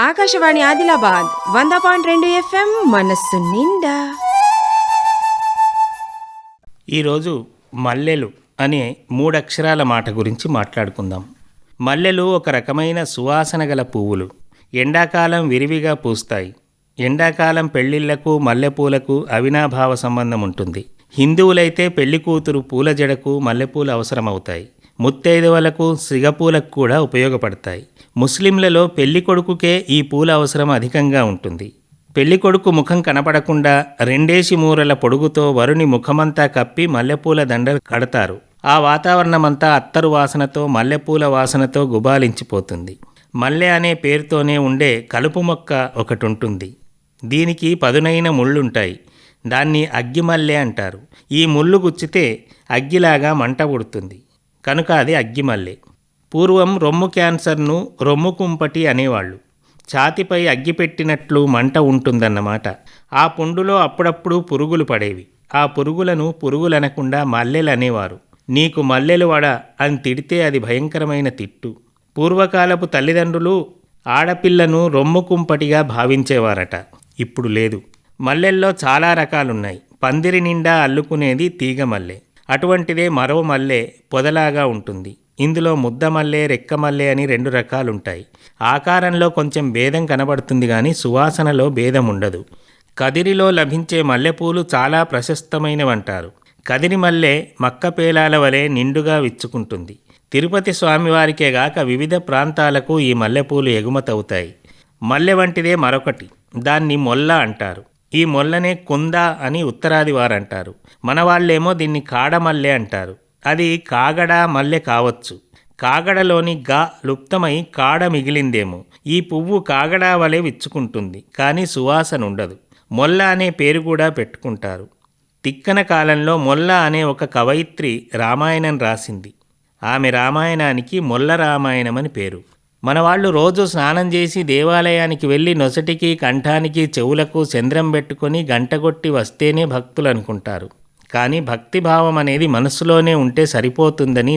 ఆకాశవాణి ఆదిలాబాద్ వంద పాయింట్ రెండు ఎఫ్ఎం మనస్సు నిండా. ఈరోజు మల్లెలు అనే మూడక్షరాల మాట గురించి మాట్లాడుకుందాం. మల్లెలు ఒక రకమైన సువాసన గల పువ్వులు. ఎండాకాలం విరివిగా పూస్తాయి. ఎండాకాలం పెళ్ళిళ్ళకు మల్లెపూలకు అవినాభావ సంబంధం ఉంటుంది. హిందువులైతే పెళ్ళి కూతురు పూల జడకు మల్లెపూలు అవసరమవుతాయి. ముత్తైదువలకు సిగపూలకు కూడా ఉపయోగపడతాయి. ముస్లింలలో పెళ్ళి కొడుకుకే ఈ పూల అవసరం అధికంగా ఉంటుంది. పెళ్ళి కొడుకు ముఖం కనపడకుండా రెండేసి మూరల పొడుగుతో వరుని ముఖమంతా కప్పి మల్లెపూల దండలు కడతారు. ఆ వాతావరణమంతా అత్తరు వాసనతో మల్లెపూల వాసనతో గుబాలించిపోతుంది. మల్లె అనే పేరుతోనే ఉండే కలుపు మొక్క ఒకటి ఉంటుంది దీనికి పదునైన ముళ్ళుంటాయి. దాన్ని అగ్గిమల్లె అంటారు. ఈ ముళ్ళు గుచ్చితే అగ్గిలాగా మంట పుడుతుంది. కనుక అది అగ్గిమల్లె. పూర్వం రొమ్ము క్యాన్సర్ను రొమ్ము కుంపటి అనేవాళ్ళు. ఛాతిపై అగ్గి పెట్టినట్లు మంట ఉంటుందన్నమాట. ఆ పుండులో అప్పుడప్పుడు పురుగులు పడేవి. ఆ పురుగులను పురుగులనకుండా మల్లెలు అనేవారు. నీకు మల్లెలు వడ అని తిడితే అది భయంకరమైన తిట్టు. పూర్వకాలపు తల్లిదండ్రులు ఆడపిల్లను రొమ్ము కుంపటిగా భావించేవారట. ఇప్పుడు లేదు. మల్లెల్లో చాలా రకాలున్నాయి. పందిరి నిండా అల్లుకునేది తీగ మల్లె. అటువంటిదే మరో మల్లె పొదలాగా ఉంటుంది. ఇందులో ముద్ద మల్లె రెక్క మల్లె అని రెండు రకాలుంటాయి. ఆకారంలో కొంచెం భేదం కనబడుతుంది కానీ సువాసనలో భేదం ఉండదు. కదిరిలో లభించే మల్లెపూలు చాలా ప్రశస్తమైనవంటారు. కదిరి మల్లె మక్క పేలాల వలె నిండుగా విచ్చుకుంటుంది. తిరుపతి స్వామివారికే గాక వివిధ ప్రాంతాలకు ఈ మల్లెపూలు ఎగుమతవుతాయి. మల్లె వంటిదే మరొకటి. దాన్ని మొల్ల అంటారు. ఈ మొల్లనే కుంద అని ఉత్తరాది వారంటారు మన వాళ్ళేమో దీన్ని కాడమల్లె అంటారు. అది కాగడ మల్లె కావచ్చు. కాగడలోని గా లుప్తమై కాడ మిగిలిందేమో. ఈ పువ్వు కాగడా వలె విచ్చుకుంటుంది కానీ సువాసన ఉండదు మొల్ల అనే పేరు కూడా పెట్టుకుంటారు. తిక్కన కాలంలో మొల్ల అనే ఒక కవయిత్రి రామాయణం రాసింది. ఆమె రామాయణానికి మొల్ల రామాయణం అని పేరు. మన వాళ్ళు రోజు స్నానం చేసి దేవాలయానికి వెళ్ళి నొసటికి కంఠానికి చెవులకు చంద్రం పెట్టుకొని గంటగొట్టి వస్తేనే భక్తులు అనుకుంటారు. కానీ భక్తిభావం అనేది మనస్సులోనే ఉంటే సరిపోతుందని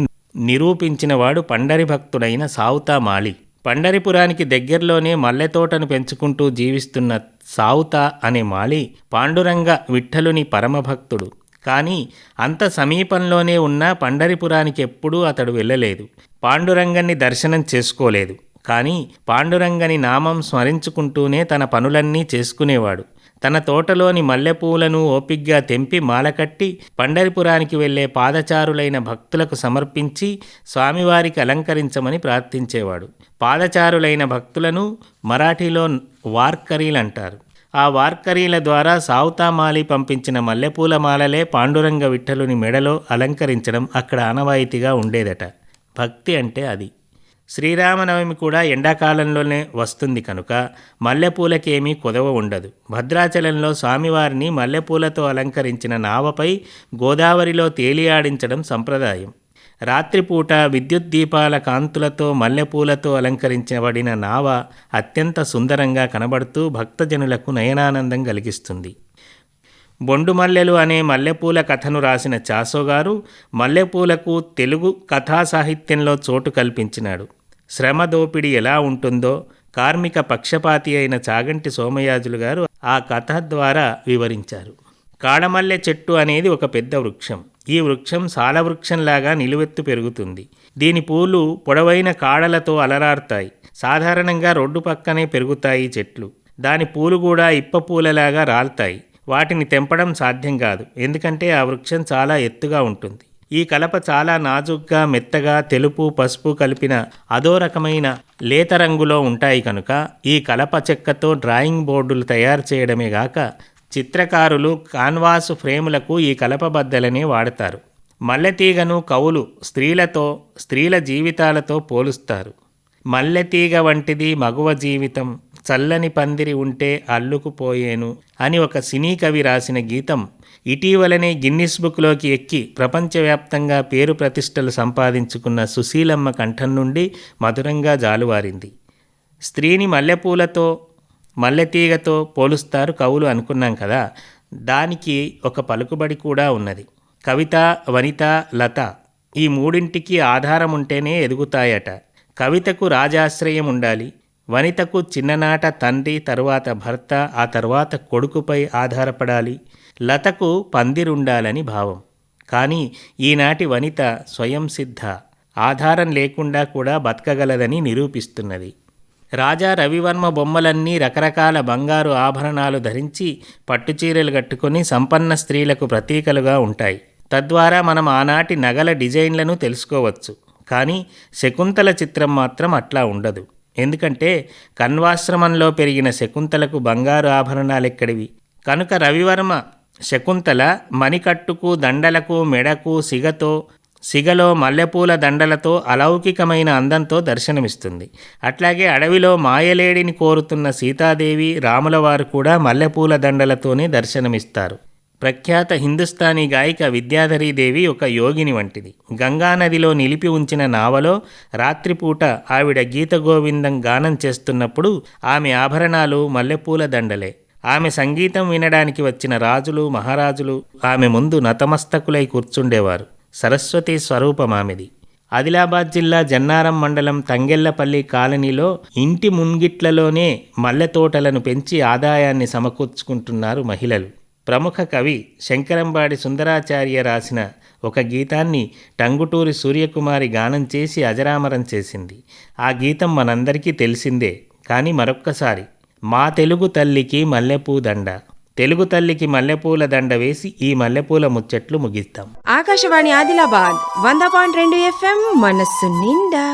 నిరూపించినవాడు పండరి భక్తుడైన సావుతా మాళి. పండరిపురానికి దగ్గరలోనే మల్లెతోటను పెంచుకుంటూ జీవిస్తున్న సావుత అనే మాలి పాండురంగ విఠలుని పరమభక్తుడు కానీ అంత సమీపంలోనే ఉన్న పండరిపురానికి ఎప్పుడూ అతడు వెళ్ళలేదు. పాండురంగన్ని దర్శనం చేసుకోలేదు. కానీ పాండురంగని నామం స్మరించుకుంటూనే తన పనులన్నీ చేసుకునేవాడు. తన తోటలోని మల్లెపూలను ఓపిగ్గా తెంపి మాలకట్టి పండరిపురానికి వెళ్ళే పాదచారులైన భక్తులకు సమర్పించి స్వామివారికి అలంకరించమని ప్రార్థించేవాడు. పాదచారులైన భక్తులను మరాఠీలో వార్కరీలు అంటారు. ఆ వార్కరీల ద్వారా సావుతామాలి పంపించిన మల్లెపూల మాలలే పాండురంగ విఠలుని మెడలో అలంకరించడం అక్కడ ఆనవాయితీగా ఉండేదట. భక్తి అంటే అది. శ్రీరామనవమి కూడా ఎండాకాలంలోనే వస్తుంది కనుక మల్లెపూలకేమీ కుదవ ఉండదు. భద్రాచలంలో స్వామివారిని మల్లెపూలతో అలంకరించిన నావపై గోదావరిలో తేలియాడించడం సంప్రదాయం. రాత్రిపూట విద్యుత్ దీపాల కాంతులతో మల్లెపూలతో అలంకరించబడిన నావ అత్యంత సుందరంగా కనబడుతూ భక్తజనులకు నయనానందం కలిగిస్తుంది. బొండు మల్లెలు అనే మల్లెపూల కథను రాసిన చాసో గారు మల్లెపూలకు తెలుగు కథా సాహిత్యంలో చోటు కల్పించినాడు. శ్రమ దోపిడి ఎలా ఉంటుందో కార్మిక పక్షపాతి అయిన చాగంటి సోమయాజులు గారు ఆ కథ ద్వారా వివరించారు. కాడమల్లె చెట్టు అనేది ఒక పెద్ద వృక్షం. ఈ వృక్షం సాలవృక్షంలాగా నిలువెత్తు పెరుగుతుంది. దీని పూలు పొడవైన కాడలతో అలరారుతాయి. సాధారణంగా రోడ్డు పక్కనే పెరుగుతాయి చెట్లు. దాని పూలు కూడా ఇప్ప పూలలాగా రాలుతాయి. వాటిని తెంపడం సాధ్యం కాదు. ఎందుకంటే ఆ వృక్షం చాలా ఎత్తుగా ఉంటుంది. ఈ కలప చాలా నాజుగ్గా మెత్తగా తెలుపు పసుపు కలిపిన అదో రకమైన లేత రంగులో ఉంటాయి కనుక ఈ కలప చెక్కతో డ్రాయింగ్ బోర్డులు తయారు చేయడమే గాక చిత్రకారులు కాన్వాస్ ఫ్రేములకు ఈ కలప బద్దలనే వాడతారు. మల్లెతీగను కవులు స్త్రీలతో స్త్రీల జీవితాలతో పోలుస్తారు. మల్లెతీగ వంటిది మగువ జీవితం. చల్లని పందిరి ఉంటే అల్లుకుపోయేను అని ఒక సినీ కవి రాసిన గీతం ఇటీవలనే గిన్నిస్ బుక్లోకి ఎక్కి ప్రపంచవ్యాప్తంగా పేరు ప్రతిష్టలు సంపాదించుకున్న సుశీలమ్మ కంఠం నుండి మధురంగా జాలువారింది. స్త్రీని మల్లెపూలతో మల్లెతీగతో పోలుస్తారు కవులు అనుకున్నాం కదా. దానికి ఒక పలుకుబడి కూడా ఉన్నది. కవిత వనిత లత ఈ మూడింటికి ఆధారం ఉంటేనే ఎదుగుతాయట. కవితకు రాజాశ్రయం ఉండాలి వనితకు చిన్ననాట తండ్రి తరువాత భర్త ఆ తర్వాత కొడుకుపై ఆధారపడాలి. లతకు పందిరుండాలని భావం. కానీ ఈనాటి వనిత స్వయం సిద్ధ. ఆధారం లేకుండా కూడా బతకగలదని నిరూపిస్తున్నది. రాజా రవివర్మ బొమ్మలన్నీ రకరకాల బంగారు ఆభరణాలు ధరించి పట్టుచీరలు కట్టుకొని సంపన్న స్త్రీలకు ప్రతీకలుగా ఉంటాయి. తద్వారా మనం ఆనాటి నగల డిజైన్లను తెలుసుకోవచ్చు. కానీ శకుంతల చిత్రం మాత్రం అట్లా ఉండదు. ఎందుకంటే కన్వాశ్రమంలో పెరిగిన శకుంతలకు బంగారు ఆభరణాలెక్కడివి? కనుక రవివర్మ శకుంతల మణికట్టుకు దండలకు మెడకు సిగతో సిగలో మల్లెపూల దండలతో అలౌకికమైన అందంతో దర్శనమిస్తుంది. అట్లాగే అడవిలో మాయలేడిని కోరుతున్న సీతాదేవి రాములవారు కూడా మల్లెపూల దండలతోనే దర్శనమిస్తారు. ప్రఖ్యాత హిందుస్థానీ గాయిక విద్యాధరీదేవి ఒక యోగిని వంటిది. గంగానదిలో నిలిపి ఉంచిన నావలో రాత్రిపూట ఆవిడ గీత గోవిందం గానం చేస్తున్నప్పుడు ఆమె ఆభరణాలు మల్లెపూల దండలే. ఆమె సంగీతం వినడానికి వచ్చిన రాజులు మహారాజులు ఆమె ముందు నతమస్తకులై కూర్చుండేవారు. సరస్వతి స్వరూపమామెది. ఆదిలాబాద్ జిల్లా జన్నారం మండలం తంగెళ్ళపల్లి కాలనీలో ఇంటి ముంగిట్లలోనే మల్లె తోటలను పెంచి ఆదాయాన్ని సమకూర్చుకుంటున్నారు మహిళలు. ప్రముఖ కవి శంకరంబాడి సుందరాచార్య రాసిన ఒక గీతాన్ని టంగుటూరి సూర్యకుమారి గానం చేసి అజరామరం చేసింది. ఆ గీతం మనందరికీ తెలిసిందే కానీ మరొక్కసారి. మా తెలుగు తల్లికి మల్లెపూ దండ. తెలుగు తల్లికి మల్లెపూల దండ వేసి ఈ మల్లెపూల ముచ్చట్లు ముగిస్తాం ఆకాశవాణి ఆదిలాబాద్ వంద పాయింట్ రెండు ఎఫ్ఎం మనస్సు నిండా.